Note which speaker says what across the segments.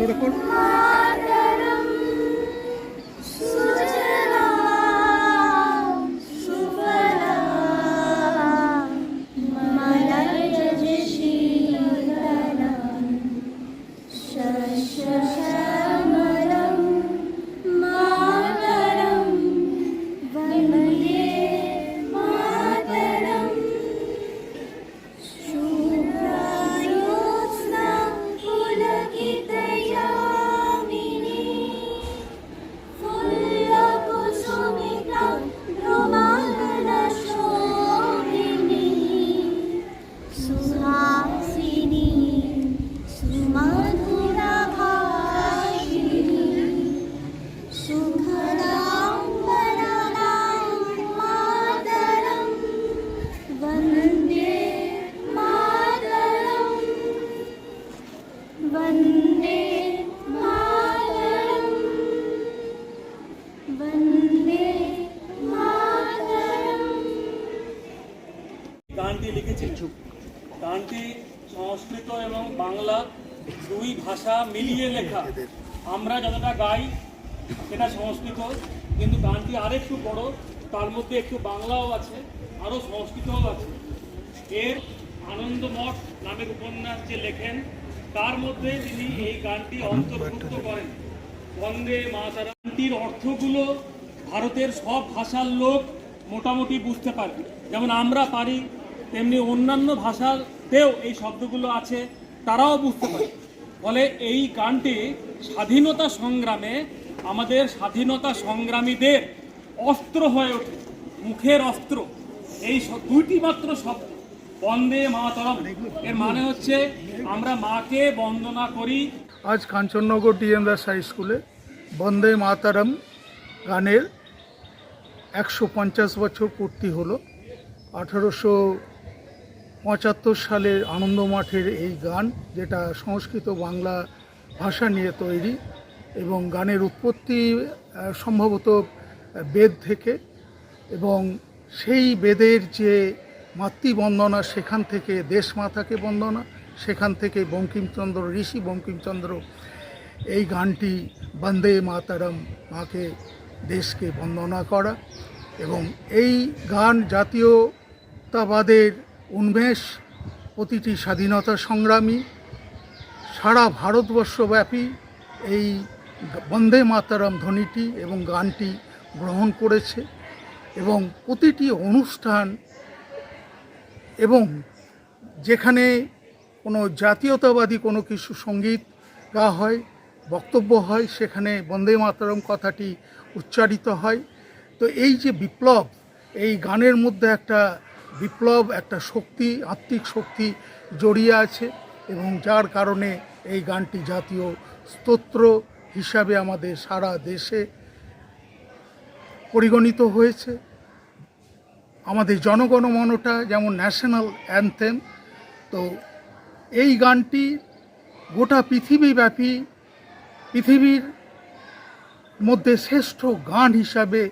Speaker 1: জোরে করো
Speaker 2: লিখেছেন গানটি সংস্কৃত এবং বাংলা দুই ভাষা মিলিয়ে লেখা। আমরা যতটা গাই, সেটা সংস্কৃত, কিন্তু গানটি আরেকটু বড়, তার মধ্যে একটু বাংলাও আছে আরও সংস্কৃতও আছে। এর আনন্দমঠ নামের উপন্যাস যে লেখেন, তার মধ্যে তিনি এই গানটি অন্তর্ভুক্ত করেন। বন্দে মাতারা গানটির অর্থগুলো ভারতের সব ভাষার লোক মোটামুটি বুঝতে পারবে। যেমন আমরা পারি তেমনি অন্যান্য ভাষাতেও এই শব্দগুলো আছে, তারাও বুঝতে পারে। ফলে এই গানটি স্বাধীনতা সংগ্রামে, আমাদের স্বাধীনতা সংগ্রামীদের অস্ত্র হয়ে ওঠে, মুখের অস্ত্র। এই দুইটি মাত্র শব্দ, বন্দে মাতরম। এর মানে হচ্ছে আমরা মাকে বন্দনা করি।
Speaker 1: আজ কাঞ্চননগর ডিএম দাস হাই স্কুলে বন্দে মাতারাম গানের একশো পঞ্চাশ বছর পূর্তি হলো। আঠারোশো পঁচাত্তর সালের আনন্দ মাঠের এই গান, যেটা সংস্কৃত বাংলা ভাষা নিয়ে তৈরি এবং গানের উৎপত্তি সম্ভবত বেদ থেকে এবং সেই বেদের যে মাতৃবন্দনা, সেখান থেকে দেশমাতাকে বন্দনা, সেখান থেকে বঙ্কিমচন্দ্র, ঋষি বঙ্কিমচন্দ্র, এই গানটি বন্দে মাতারাম মাকে দেশকে বন্দনা করা এবং এই গান জাতীয়তাবাদের উন্মেষ প্রতিটি স্বাধীনতা সংগ্রামী, সারা ভারতবর্ষব্যাপী এই বন্দে মাতারাম ধ্বনিটি এবং গানটি গ্রহণ করেছে এবং প্রতিটি অনুষ্ঠান এবং যেখানে কোনো জাতীয়তাবাদী কোনো কিছু সংগীত গা হয়, বক্তব্য হয়, সেখানে বন্দে মাতরম কথাটি উচ্চারিত হয়। তো এই যে বিপ্লব, এই গানের মধ্যে একটা বিপ্লব একটা শক্তি, আত্মিক শক্তি জড়িয়ে আছে এবং যার কারণে এই গানটি জাতীয় স্তোত্র হিসাবে আমাদের সারা দেশে পরিগণিত হয়েছে। আমাদের জনগণমনটা যেমন ন্যাশনাল অ্যান্থেম, তো এই গানটি গোটা পৃথিবীব্যাপী, পৃথিবীর মধ্যে শ্রেষ্ঠ গান হিসাবে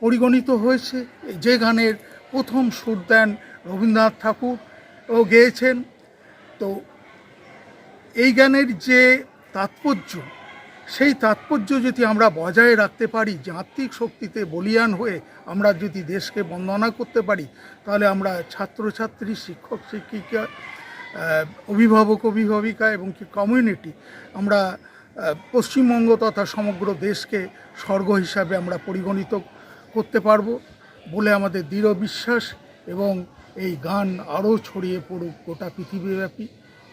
Speaker 1: পরিগণিত হয়েছে। যে গানের প্রথম সুর দেন রবীন্দ্রনাথ ঠাকুর ও গেয়েছেন। তো এই গানের যে তাৎপর্য, সেই তাৎপর্য যদি আমরা বজায় রাখতে পারি যাত্রিক শক্তিতে বলিয়ান হয়ে আমরা যদি দেশকে বন্দনা করতে পারি, তাহলে আমরা ছাত্রছাত্রী, শিক্ষক, শিক্ষিকা অভিভাবক, অভিভাবিকা এবং কি কমিউনিটি আমরা পশ্চিমবঙ্গ তথা সমগ্র দেশকে স্বর্গ হিসাবে আমরা পরিগণিত করতে পারব। বলে আমাদের দৃঢ় বিশ্বাস এবং এই গান আরও ছড়িয়ে পড়ুক গোটা পৃথিবীব্যাপী।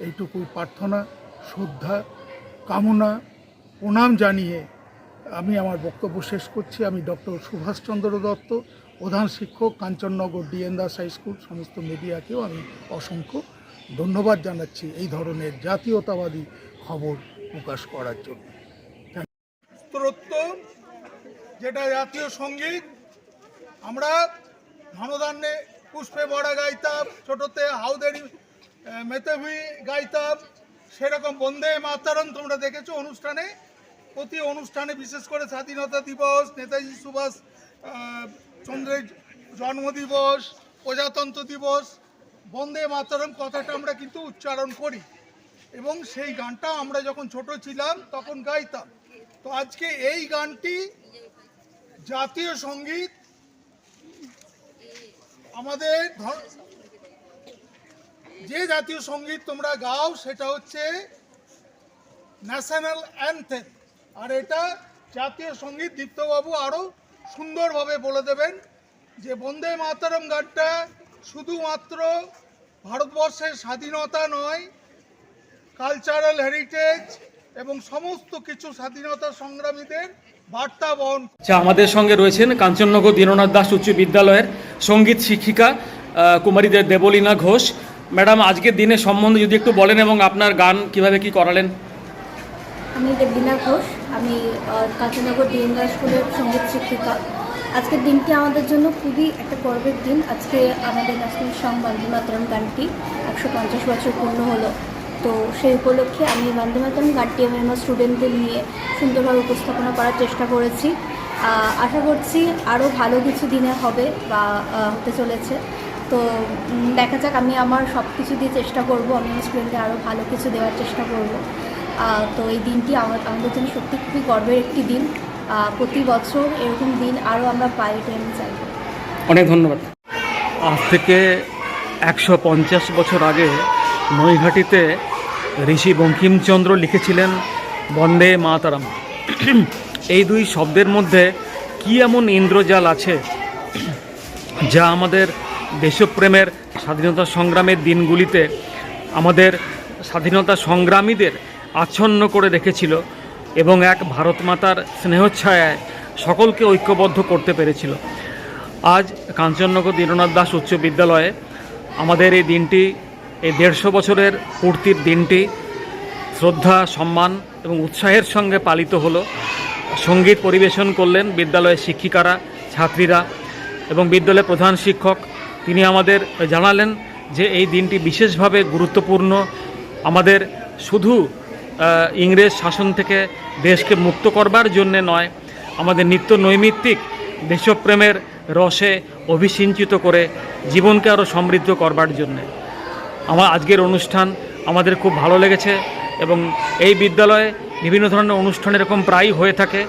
Speaker 1: এইটুকুই প্রার্থনা, শ্রদ্ধা, কামনা, প্রণাম জানিয়ে আমি আমার বক্তব্য শেষ করছি। আমি ডক্টর সুভাষচন্দ্র দত্ত, প্রধান শিক্ষক, Kanchannagar D N Das high school, সমস্ত মিডিয়াকেও আমি অসংখ্য ধন্যবাদ জানাচ্ছি এই ধরনের জাতীয়তাবাদী খবর প্রকাশ করার জন্য। যেটা জাতীয় সংগীত আমরা ধনধান্যে পুষ্পে বড়া গাইতাম, ছোটতে হাউদেরি মেতেভি গাইতাম। সেরকম বন্দে মাতারম, তোমরা দেখেছ অনুষ্ঠানে? প্রতি অনুষ্ঠানে বিশেষ করে স্বাধীনতা দিবস, নেতাজি সুভাষ চন্দ্রের জন্মদিবস, প্রজাতন্ত্র দিবস, বন্দে মাতারম কথাটা আমরা কিন্তু উচ্চারণ করি। এবং সেই গানটা আমরা যখন ছোট ছিলাম, তখন গাইতাম। তো আজকে এই গানটি জাতীয় সংগীত আমাদের যে জাতীয় সংগীত তোমরা গাও, সেটা হচ্ছে ন্যাশনাল অ্যান্থেম আর এটা জাতীয় সংগীত দীপ্তবাবু আরও সুন্দরভাবে বলে দেবেন যে, বন্দে মাতরম গানটা শুধুমাত্র ভারতবর্ষের স্বাধীনতা নয় কালচারাল হেরিটেজ এবং সমস্ত কিছু স্বাধীনতা সংগ্রামীদের বার্তা বহন
Speaker 2: আচ্ছা আমাদের সঙ্গে রয়েছেন কাঞ্চননগর দীননাথ দাস উচ্চ বিদ্যালয়ের সংগীত শিক্ষিকা আহ, কুমারী দেবলীনা ঘোষ। ম্যাডাম আজকের দিনের সম্বন্ধে যদি একটু বলেন এবং আপনার গান কীভাবে কি করালেন?
Speaker 3: আমি দেবলীনা ঘোষ। আমি আহ, কাঞ্চননগর ডিএনডা স্কুলের সংগীত শিক্ষিকা। আজকের দিনটি আমাদের জন্য খুবই একটা গর্বের দিন। আজকে আমাদের ন্যাশনাল সং বন্দে মাতরম গানটি একশো পঞ্চাশ বছর পূর্ণ হলো। তো সেই উপলক্ষে আমি বন্দে মাতরম গানটি আমি আমার স্টুডেন্টদের নিয়ে সুন্দরভাবে উপস্থাপনা করার চেষ্টা করেছি। আশা করছি আরও ভালো কিছু দিনে হবে বা হতে চলেছে। তো দেখা যাক আমি আমার সব কিছু দিয়ে চেষ্টা করব আমি আমার স্টুডেন্টদের আরও ভালো কিছু দেওয়ার চেষ্টা করব। তো এই দিনটি আমা- আমাদের জন্য সত্যি খুবই গর্বের একটি দিন। প্রতি বছর এরকম দিন আরও আমরা পাই এটা আমি চাইব
Speaker 2: অনেক ধন্যবাদ। আজ থেকে একশো পঞ্চাশ বছর আগে নৈহাটিতে ঋষি বঙ্কিমচন্দ্র লিখেছিলেন বন্দে মাতারাম। এই দুই শব্দের মধ্যে কি এমন ইন্দ্রজাল আছে যা আমাদের দেশপ্রেমের স্বাধীনতা সংগ্রামের দিনগুলিতে আমাদের স্বাধীনতা সংগ্রামীদের আচ্ছন্ন করে রেখেছিল এবং এক ভারত মাতার স্নেহচ্ছায়ায় সকলকে ঐক্যবদ্ধ করতে পেরেছিল। আজ কাঞ্চননগর দীননাথ দাস উচ্চ বিদ্যালয়ে আমাদের এই দিনটি, এই দেড়শো বছরের পূর্তির দিনটি শ্রদ্ধা, সম্মান এবং উৎসাহের সঙ্গে পালিত হলো। সংগীত পরিবেশন করলেন বিদ্যালয়ের শিক্ষিকারা, ছাত্রীরা এবং বিদ্যালয়ের প্রধান শিক্ষক। তিনি আমাদের জানালেন যে এই দিনটি বিশেষভাবে গুরুত্বপূর্ণ। আমাদের শুধু ইংরেজ শাসন থেকে দেশকে মুক্ত করবার জন্যে নয়, আমাদের নিত্য নৈমিত্তিক দেশপ্রেমের রসে অভিসিঞ্চিত করে জীবনকে আরও সমৃদ্ধ করবার জন্যে। আমার আজকের অনুষ্ঠান আমাদের খুব ভালো লেগেছে। এবং এই বিদ্যালয়ে বিভিন্ন ধরনের অনুষ্ঠান এরকম প্রায়ই হয়ে থাকে।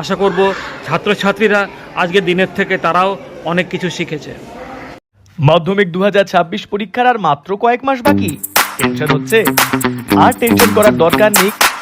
Speaker 2: আশা করব ছাত্রছাত্রীরা আজকে দিনের থেকে তারাও অনেক কিছু শিখেছে।
Speaker 4: মাধ্যমিক দু হাজার ছাব্বিশ পরীক্ষার আর মাত্র কয়েক মাস বাকি। টেনশন হচ্ছে। আর টেনশন করার দরকার নেই।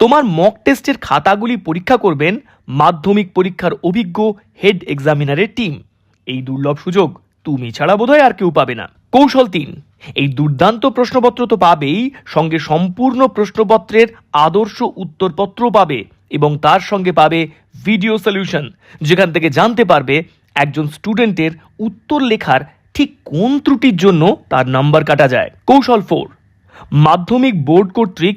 Speaker 4: তোমার মক টেস্টের খাতাগুলি পরীক্ষা করবেন মাধ্যমিক পরীক্ষার অভিজ্ঞ হেড এক্সামিনারের টিম এই দুর্লভ সুযোগ তুমি ছাড়া বোধহয় আর কেউ পাবে না। কৌশল তিন, এই দুর্দান্ত প্রশ্নপত্র তো পাবেই, সঙ্গে সম্পূর্ণ প্রশ্নপত্রের আদর্শ উত্তরপত্র পাবে এবং তার সঙ্গে পাবে ভিডিও সলিউশন যেখান থেকে জানতে পারবে একজন স্টুডেন্টের উত্তর লেখার ঠিক কোন ত্রুটির জন্য তার নাম্বার কাটা যায়। কৌশল ফোর মাধ্যমিক বোর্ড কর্তৃক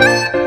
Speaker 4: you.